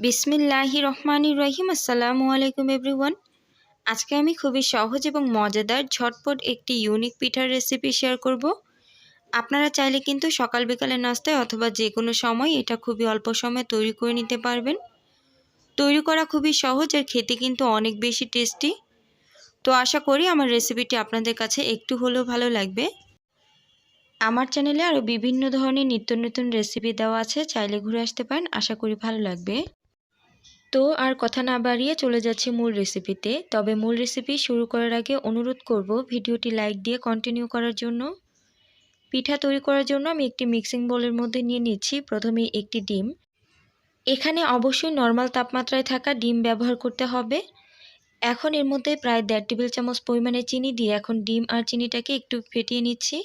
বিসমিল্লাহি রহমানির রহিম, আসসালামু আলাইকুম এভরিওয়ান। আজকে আমি খুবই সহজ এবং মজাদার ঝটপট একটি ইউনিক পিঠার রেসিপি শেয়ার করব। আপনারা চাইলে কিন্তু সকাল বিকালে নাস্তায় অথবা যে কোনো সময় এটা খুবই অল্প সময়ে তৈরি করে নিতে পারবেন। তৈরি করা খুবই সহজ আর খেতে কিন্তু অনেক বেশি টেস্টি তো আশা করি আমার রেসিপিটি আপনাদের কাছে একটু হলেও ভালো লাগবে। আমার চ্যানেলে আরও বিভিন্ন ধরনের নিত্য নতুন রেসিপি দেওয়া আছে, চাইলে ঘুরে আসতে পারেন, আশা করি ভালো লাগবে। তো আর কথা না বাড়িয়ে চলে যাচ্ছি মূল রেসিপিতে তবে মূল রেসিপি শুরু করার আগে অনুরোধ করব ভিডিওটি লাইক দিয়ে কন্টিনিউ করার জন্য। পিঠা তৈরি করার জন্য আমি একটি মিক্সিং বোলের মধ্যে নিয়ে নিচ্ছি প্রথমে একটি ডিম। এখানে অবশ্যই নর্মাল তাপমাত্রায় থাকা ডিম ব্যবহার করতে হবে। এখন এর মধ্যে প্রায় দেড় টেবিল চামচ পরিমাণে চিনি দিয়ে এখন ডিম আর চিনিটাকে একটু ফেটিয়ে নিচ্ছি।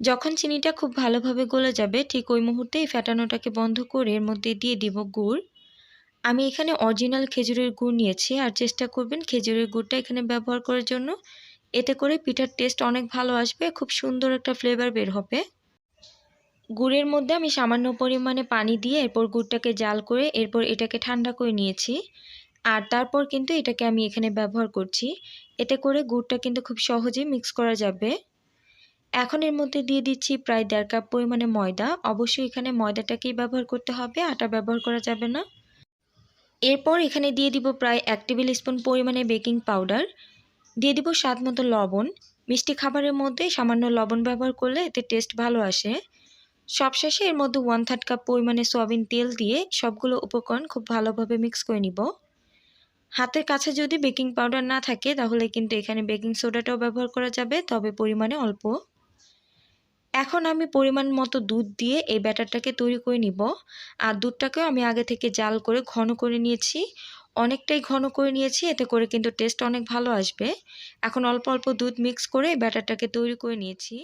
যখন চিনিটা খুব ভালোভাবে গলে যাবে, ঠিক ওই মুহূর্তেই ফেটানোটাকে বন্ধ করে এর মধ্যে দিয়ে দিব গুড়। আমি এখানে অরিজিনাল খেজুরের গুড় নিয়েছি, আর চেষ্টা করবেন খেজুরের গুড়টা এখানে ব্যবহার করার জন্য। এতে করে পিঠার টেস্ট অনেক ভালো আসবে, খুব সুন্দর একটা ফ্লেভার বের হবে। গুড়ের মধ্যে আমি সামান্য পরিমাণে পানি দিয়ে এরপর গুড়টাকে জাল করে এরপর এটাকে ঠান্ডা করে নিয়েছি। আর তারপর কিন্তু এটাকে আমি এখানে ব্যবহার করছি। এতে করে গুড়টা কিন্তু খুব সহজেই মিক্স করা যাবে। এখন এর মধ্যে দিয়ে দিচ্ছি প্রায় দেড় কাপ পরিমাণে ময়দা। অবশ্যই এখানে ময়দাটাকেই ব্যবহার করতে হবে, আটা ব্যবহার করা যাবে না। এরপর এখানে দিয়ে দিব প্রায় এক টেবিল স্পুন পরিমাণে বেকিং পাউডার। দিয়ে দিব স্বাদ মতো লবণ। মিষ্টি খাবারের মধ্যে সামান্য লবণ ব্যবহার করলে এতে টেস্ট ভালো আসে। সবশেষে এর মধ্যে ওয়ান থার্ড কাপ পরিমাণে সয়াবিন তেল দিয়ে সবগুলো উপকরণ খুব ভালোভাবে মিক্স করে নিব। হাতের কাছে যদি বেকিং পাউডার না থাকে, তাহলে কিন্তু এখানে বেকিং সোডাটাও ব্যবহার করা যাবে, তবে পরিমাণে অল্প। এখন আমি পরিমাণ মতো দুধ দিয়ে এই ব্যাটারটাকে তৈরি করে নিব। আর দুধটাকেও আমি আগে থেকে জাল করে ঘন করে নিয়েছি। অনেকটাই ঘন করে নিয়েছি, এতে করে কিন্তু টেস্ট অনেক ভালো আসবে। এখন অল্প অল্প দুধ মিক্স করে ব্যাটারটাকে তৈরি করে নিয়েছি।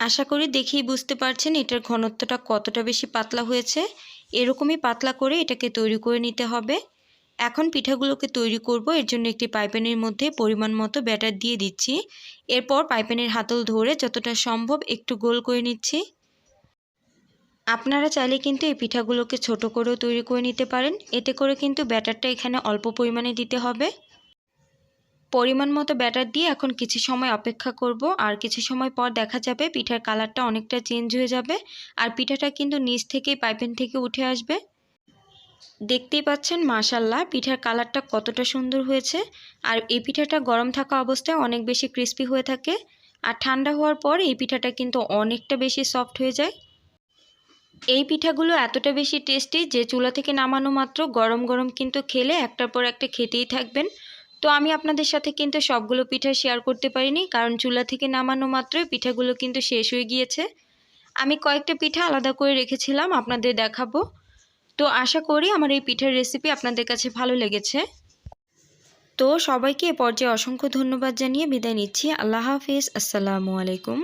আশা করি দেখেই বুঝতে পারছেন এটার ঘনত্বটা কতটা বেশি পাতলা হয়েছে। এরকমই পাতলা করে এটাকে তৈরি করে নিতে হবে। এখন পিঠাগুলোকে তৈরি করব। এর জন্য একটি পাইপেনের মধ্যে পরিমাণ মতো ব্যাটার দিয়ে দিচ্ছি। এরপর পাইপেনের হাতল ধরে যতটা সম্ভব একটু গোল করে নিচ্ছি। আপনারা চাইলে কিন্তু এই পিঠাগুলোকে ছোট করেও তৈরি করে নিতে পারেন। এতে করে কিন্তু ব্যাটারটা এখানে অল্প পরিমাণে দিতে হবে। পরিমাণ মতো ব্যাটার দিয়ে এখন কিছু সময় অপেক্ষা করব। আর কিছু সময় পর দেখা যাবে পিঠার কালারটা অনেকটা চেঞ্জ হয়ে যাবে। আর পিঠাটা কিন্তু নিচ থেকেই পাইপেন থেকে উঠে আসবে। দেখতেই পাচ্ছেন মাশাল্লাহ পিঠার কালারটা কতটা সুন্দর হয়েছে। আর এই পিঠাটা গরম থাকা অবস্থায় অনেক বেশি ক্রিস্পি হয়ে থাকে। আর ঠান্ডা হওয়ার পর এই পিঠাটা কিন্তু অনেকটা বেশি সফট হয়ে যায়। এই পিঠাগুলো এতটা বেশি টেস্টি যে চুলা থেকে নামানো মাত্র গরম গরম কিন্তু খেলে একটার পর একটা খেতেই থাকবেন। তো আমি আপনাদের সাথে কিন্তু সবগুলো পিঠা শেয়ার করতে পারিনি, কারণ চুলা থেকে নামানো মাত্রই পিঠাগুলো কিন্তু শেষ হয়ে গিয়েছে। আমি কয়েকটা পিঠা আলাদা করে রেখেছিলাম, আপনাদের দেখাবো। তো আশা করি আমার এই পিঠের রেসিপি আপনাদের কাছে ভালো লেগেছে। তো সবাইকে এ পর্যায়ে অসংখ্য ধন্যবাদ জানিয়ে বিদায় নিচ্ছি। আল্লাহ হাফিজ। আসসালামু আলাইকুম।